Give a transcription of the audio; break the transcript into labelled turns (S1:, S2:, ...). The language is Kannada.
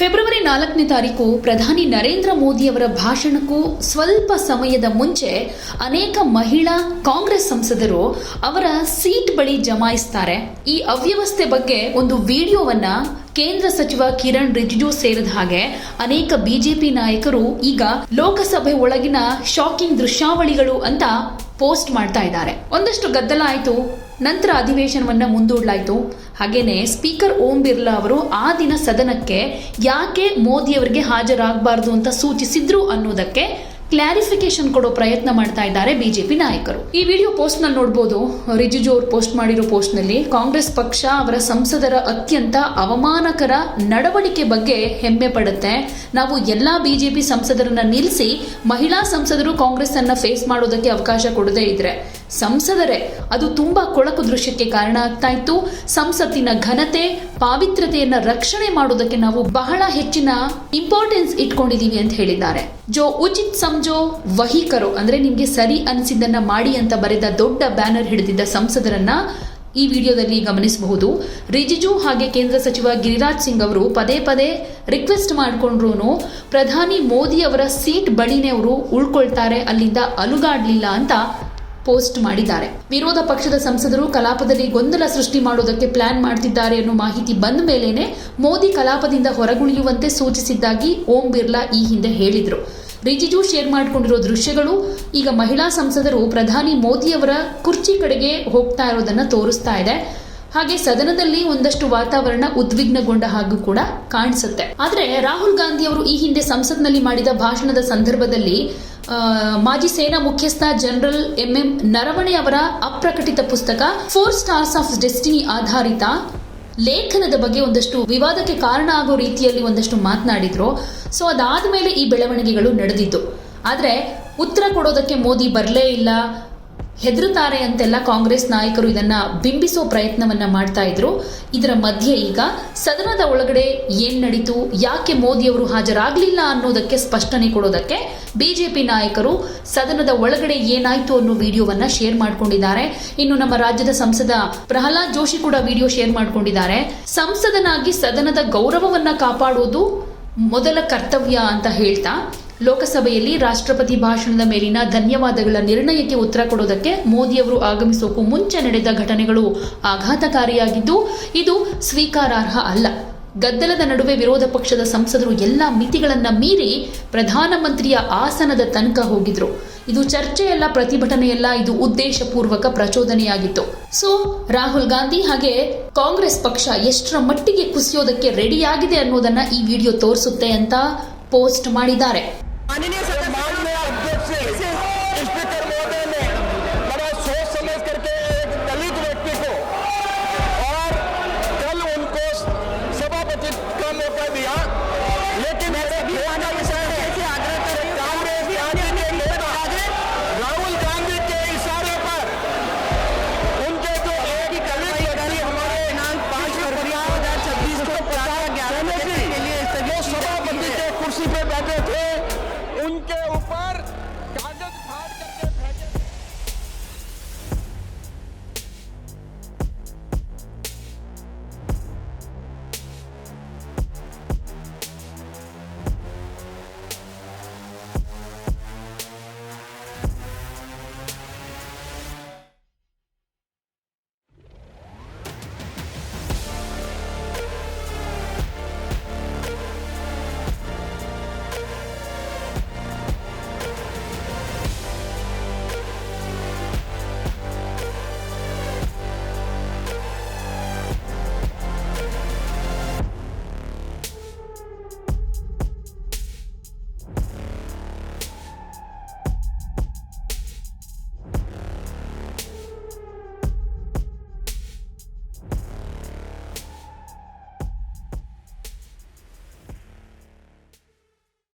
S1: ಫೆಬ್ರವರಿ ನಾಲ್ಕನೇ ತಾರೀಕು ಪ್ರಧಾನಿ ನರೇಂದ್ರ ಮೋದಿಯವರ ಭಾಷಣಕ್ಕೂ ಸ್ವಲ್ಪ ಸಮಯದ ಮುಂಚೆ ಅನೇಕ ಮಹಿಳಾ ಕಾಂಗ್ರೆಸ್ ಸಂಸದರು ಅವರ ಸೀಟ್ ಬಳಿ ಜಮಾಯಿಸ್ತಾರೆ. ಈ ಅವ್ಯವಸ್ಥೆ ಬಗ್ಗೆ ಒಂದು ವಿಡಿಯೋವನ್ನ ಕೇಂದ್ರ ಸಚಿವ ಕಿರಣ್ ರಿಜಿಜು ಸೇರಿದ ಹಾಗೆ ಅನೇಕ ಬಿಜೆಪಿ ನಾಯಕರು ಈಗ ಲೋಕಸಭೆ ಒಳಗಿನ ಶಾಕಿಂಗ್ ದೃಶ್ಯಾವಳಿಗಳು ಅಂತ ಪೋಸ್ಟ್ ಮಾಡ್ತಾ ಇದ್ದಾರೆ. ಒಂದಷ್ಟು ಗದ್ದಲ ಆಯಿತು. ನಂತರ ಅಧಿವೇಶನವನ್ನ ಮುಂದೂಡಲಾಯಿತು. ಹಾಗೇನೆ ಸ್ಪೀಕರ್ ಓಂ ಬಿರ್ಲಾ ಅವರು ಆ ದಿನ ಸದನಕ್ಕೆ ಯಾಕೆ ಮೋದಿ ಅವರಿಗೆ ಹಾಜರಾಗಬಾರದು ಅಂತ ಸೂಚಿಸಿದ್ರು ಅನ್ನೋದಕ್ಕೆ ಕ್ಲಾರಿಫಿಕೇಶನ್ ಕೊಡೋ ಪ್ರಯತ್ನ ಮಾಡ್ತಾ ಇದ್ದಾರೆ ಬಿಜೆಪಿ ನಾಯಕರು. ಈ ವಿಡಿಯೋ ಪೋಸ್ಟ್ನಲ್ಲಿ ನೋಡಬಹುದು ರಿಜಿಜು ಅವರು ಪೋಸ್ಟ್ ಮಾಡಿರೋ ಪೋಸ್ಟ್ನಲ್ಲಿ ಕಾಂಗ್ರೆಸ್ ಪಕ್ಷ ಅವರ ಸಂಸದರ ಅತ್ಯಂತ ಅವಮಾನಕರ ನಡವಳಿಕೆ ಬಗ್ಗೆ ಹೆಮ್ಮೆ ಪಡುತ್ತೆ. ನಾವು ಎಲ್ಲಾ ಬಿಜೆಪಿ ಸಂಸದರನ್ನ ನಿಲ್ಲಿಸಿ ಮಹಿಳಾ ಸಂಸದರು ಕಾಂಗ್ರೆಸ್ ಅನ್ನ ಫೇಸ್ ಮಾಡೋದಕ್ಕೆ ಅವಕಾಶ ಕೊಡದೇ ಇದ್ರೆ ಸಂಸದರೇ. ಅದು ತುಂಬಾ ಕೊಳಕು ದೃಶ್ಯಕ್ಕೆ ಕಾರಣ ಆಗ್ತಾ ಇತ್ತು. ಸಂಸತ್ತಿನ ಘನತೆ ಪಾವಿತ್ರತೆಯನ್ನ ರಕ್ಷಣೆ ಮಾಡೋದಕ್ಕೆ ನಾವು ಬಹಳ ಹೆಚ್ಚಿನ ಇಂಪಾರ್ಟೆನ್ಸ್ ಇಟ್ಕೊಂಡಿದ್ದೀವಿ ಅಂತ ಹೇಳಿದ್ದಾರೆ. ಜೋ, ಉಚಿತ್ ಸಂಜೋ ವಹಿ ಕರೋ ಅಂದ್ರೆ ನಿಮ್ಗೆ ಸರಿ ಅನಿಸಿದ್ದನ್ನ ಮಾಡಿ ಅಂತ ಬರೆದ ದೊಡ್ಡ ಬ್ಯಾನರ್ ಹಿಡಿದಿದ್ದ ಸಂಸದರನ್ನ ಈ ವಿಡಿಯೋದಲ್ಲಿ ಗಮನಿಸಬಹುದು. ರಿಜಿಜು ಹಾಗೆ ಕೇಂದ್ರ ಸಚಿವ ಗಿರಿರಾಜ್ ಸಿಂಗ್ ಅವರು ಪದೇ ಪದೇ ರಿಕ್ವೆಸ್ಟ್ ಮಾಡಿಕೊಂಡ್ರು ಪ್ರಧಾನಿ ಮೋದಿ ಅವರ ಸೀಟ್ ಬಳಿನೇ ಅವರು ಉಳ್ಕೊಳ್ತಾರೆ, ಅಲ್ಲಿಂದ ಅಲುಗಾಡ್ಲಿಲ್ಲ ಅಂತ ಪೋಸ್ಟ್ ಮಾಡಿದ್ದಾರೆ. ವಿರೋಧ ಪಕ್ಷದ ಸಂಸದರು ಕಲಾಪದಲ್ಲಿ ಗೊಂದಲ ಸೃಷ್ಟಿ ಮಾಡುವುದಕ್ಕೆ ಪ್ಲಾನ್ ಮಾಡ್ತಿದ್ದಾರೆ ಅನ್ನೋ ಮಾಹಿತಿ ಬಂದ ಮೇಲೇನೆ ಮೋದಿ ಕಲಾಪದಿಂದ ಹೊರಗುಳಿಯುವಂತೆ ಸೂಚಿಸಿದ್ದಾಗಿ ಓಂ ಬಿರ್ಲಾ ಈ ಹಿಂದೆ ಹೇಳಿದ್ರು. ರಿಜಿಜು ಶೇರ್ ಮಾಡಿಕೊಂಡಿರೋ ದೃಶ್ಯಗಳು, ಈಗ ಮಹಿಳಾ ಸಂಸದರು ಪ್ರಧಾನಿ ಮೋದಿಯವರ ಕುರ್ಚಿ ಕಡೆಗೆ ಹೋಗ್ತಾ ಇರೋದನ್ನ ತೋರಿಸ್ತಾ ಇದೆ. ಹಾಗೆ ಸದನದಲ್ಲಿ ಒಂದಷ್ಟು ವಾತಾವರಣ ಉದ್ವಿಗ್ನಗೊಂಡ ಹಾಗೂ ಕೂಡ ಕಾಣಿಸುತ್ತೆ. ಆದ್ರೆ ರಾಹುಲ್ ಗಾಂಧಿ ಅವರು ಈ ಹಿಂದೆ ಸಂಸತ್ನಲ್ಲಿ ಮಾಡಿದ ಭಾಷಣದ ಸಂದರ್ಭದಲ್ಲಿ ಮಾಜಿ ಸೇನಾ ಮುಖ್ಯಸ್ಥ ಜನರಲ್ ಎಂ ಎಂ ನರವಣೆ ಅವರ ಅಪ್ರಕಟಿತ ಪುಸ್ತಕ ಫೋರ್ ಸ್ಟಾರ್ಸ್ ಆಫ್ ಡೆಸ್ಟಿನಿ ಆಧಾರಿತ ಲೇಖನದ ಬಗ್ಗೆ ಒಂದಷ್ಟು ವಿವಾದಕ್ಕೆ ಕಾರಣ ಆಗೋ ರೀತಿಯಲ್ಲಿ ಒಂದಷ್ಟು ಮಾತನಾಡಿದ್ರು. ಸೊ ಅದಾದ ಮೇಲೆ ಈ ಬೆಳವಣಿಗೆಗಳು ನಡೆದಿತ್ತು ಆದರೆ ಉತ್ತರ ಕೊಡೋದಕ್ಕೆ ಮೋದಿ ಬರಲೇ ಇಲ್ಲ. ಹೆದರುತ್ತಾರೆ ಅಂತೆಲ್ಲ ಕಾಂಗ್ರೆಸ್ ನಾಯಕರು ಇದನ್ನ ಬಿಂಬಿಸೋ ಪ್ರಯತ್ನವನ್ನ ಮಾಡ್ತಾ ಇದ್ರು. ಇದರ ಮಧ್ಯೆ ಈಗ ಸದನದ ಒಳಗಡೆ ಏನ್ ನಡೀತು, ಯಾಕೆ ಮೋದಿ ಅವರು ಹಾಜರಾಗಲಿಲ್ಲ ಅನ್ನೋದಕ್ಕೆ ಸ್ಪಷ್ಟನೆ ಕೊಡೋದಕ್ಕೆ ಬಿಜೆಪಿ ನಾಯಕರು ಸದನದ ಒಳಗಡೆ ಏನಾಯ್ತು ಅನ್ನೋ ವಿಡಿಯೋವನ್ನ ಶೇರ್ ಮಾಡ್ಕೊಂಡಿದ್ದಾರೆ. ಇನ್ನು ನಮ್ಮ ರಾಜ್ಯದ ಸಂಸದ ಪ್ರಹ್ಲಾದ್ ಜೋಶಿ ಕೂಡ ವಿಡಿಯೋ ಶೇರ್ ಮಾಡ್ಕೊಂಡಿದ್ದಾರೆ. ಸಂಸದನಾಗಿ ಸದನದ ಗೌರವವನ್ನ ಕಾಪಾಡೋದು ಮೊದಲ ಕರ್ತವ್ಯ ಅಂತ ಹೇಳ್ತಾ ಲೋಕಸಭೆಯಲ್ಲಿ ರಾಷ್ಟ್ರಪತಿ ಭಾಷಣದ ಮೇಲಿನ ಧನ್ಯವಾದಗಳ ನಿರ್ಣಯಕ್ಕೆ ಉತ್ತರ ಕೊಡೋದಕ್ಕೆ ಮೋದಿಯವರು ಆಗಮಿಸೋಕು ಮುಂಚೆ ನಡೆದ ಘಟನೆಗಳು ಆಘಾತಕಾರಿಯಾಗಿದ್ದು, ಇದು ಸ್ವೀಕಾರಾರ್ಹ ಅಲ್ಲ. ಗದ್ದಲದ ನಡುವೆ ವಿರೋಧ ಪಕ್ಷದ ಸಂಸದರು ಎಲ್ಲ ಮಿತಿಗಳನ್ನು ಮೀರಿ ಪ್ರಧಾನಮಂತ್ರಿಯ ಆಸನದ ತನಕ ಹೋಗಿದ್ರು. ಇದು ಚರ್ಚೆಯಲ್ಲ, ಪ್ರತಿಭಟನೆಯಲ್ಲ, ಇದು ಉದ್ದೇಶಪೂರ್ವಕ ಪ್ರಚೋದನೆಯಾಗಿತ್ತು. ಸೊ, ರಾಹುಲ್ ಗಾಂಧಿ ಹಾಗೆ ಕಾಂಗ್ರೆಸ್ ಪಕ್ಷ ಎಷ್ಟರ ಮಟ್ಟಿಗೆ ಕುಸಿಯೋದಕ್ಕೆ ರೆಡಿಯಾಗಿದೆ ಅನ್ನೋದನ್ನ ಈ ವಿಡಿಯೋ ತೋರಿಸುತ್ತೆ ಅಂತ ಪೋಸ್ಟ್ ಮಾಡಿದ್ದಾರೆ.
S2: माननीय माननीय अध्यक्ष स्पीकर महोदय ने बड़ा सोच समझ करके एक दलित व्यक्ति को और कल उनको सभापति का मौका दिया। लेकिन मेरे का विषय है कांग्रेस पार्टी के नेता राहुल गांधी के इशारे पर उनके जो एक दलित व्यक्ति हमारे पाँच फरवरी दो हज़ार छब्बीस को ग्यारह के लिए सभापति के कुर्सी पे बैठे थे।